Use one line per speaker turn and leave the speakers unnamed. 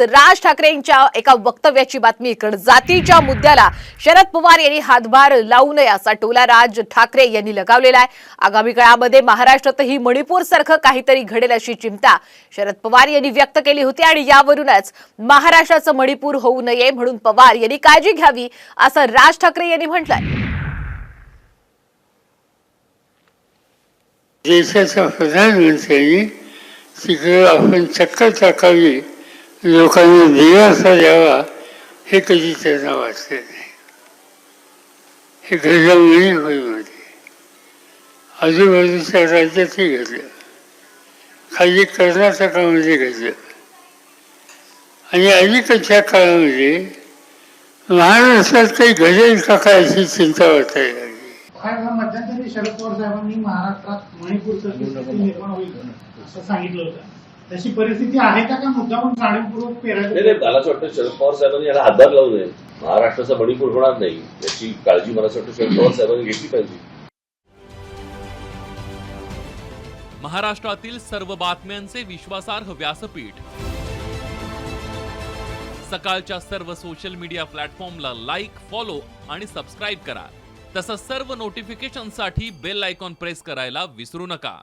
राज ठाकरे यांच्या एका वक्तव्याची बातमी इकडे. जातीच्या मुद्द्याला शरद पवार यांनी हातभार लावू नये असा टोला राज ठाकरे यांनी लगावलेला आहे. आगामी काळामध्ये महाराष्ट्रातही मणिपूर सारखं काहीतरी घडेल अशी चिंता शरद पवार यांनी व्यक्त केली होती आणि यावरूनच महाराष्ट्राचं मणिपूर होऊ नये म्हणून पवार यांनी काळजी घ्यावी असं राज ठाकरे यांनी म्हटलंय.
देशाच्या प्रधानमंत्र्यांनी तिकडे आपण चक्कर टाकावी. लोकांना दिलासा द्यावा हे कधी त्यांना वाटले नाही. हे घडलं मणिपूरमध्ये आजूबाजूच्या राज्यातही घडलं खाली कर्नाटकामध्ये घडलं आणि अलीकडच्या काळामध्ये महाराष्ट्रात काही घडेल का काय अशी चिंता वाटायला लागली.
मध्यंतरी शरद पवार साहेबांनी महाराष्ट्रात मणिपूरचं निर्माण होईल असं सांगितलं होतं. तशी परिस्थिती आहे का? का मुद्दामून जाणीवपूर्वक
नाही
पेरायचं?
नाही मला असं वाटतं शरद पवार साहेबांनी याला हातभार लावू नये. महाराष्ट्राचा मणिपूर होणार नाही. याची काळजी मला असं वाटतं शरद पवार साहेबांनी घेतली पाहिजे.
महाराष्ट्रातील सर्व बातम्यांचे विश्वासार्ह व्यासपीठ. सकाळच्या सर्व सोशल मीडिया प्लॅटफॉर्मला लाईक फॉलो आणि सबस्क्राईब करा. तसंच सर्व नोटिफिकेशनसाठी बेल आयकॉन प्रेस करायला विसरू नका.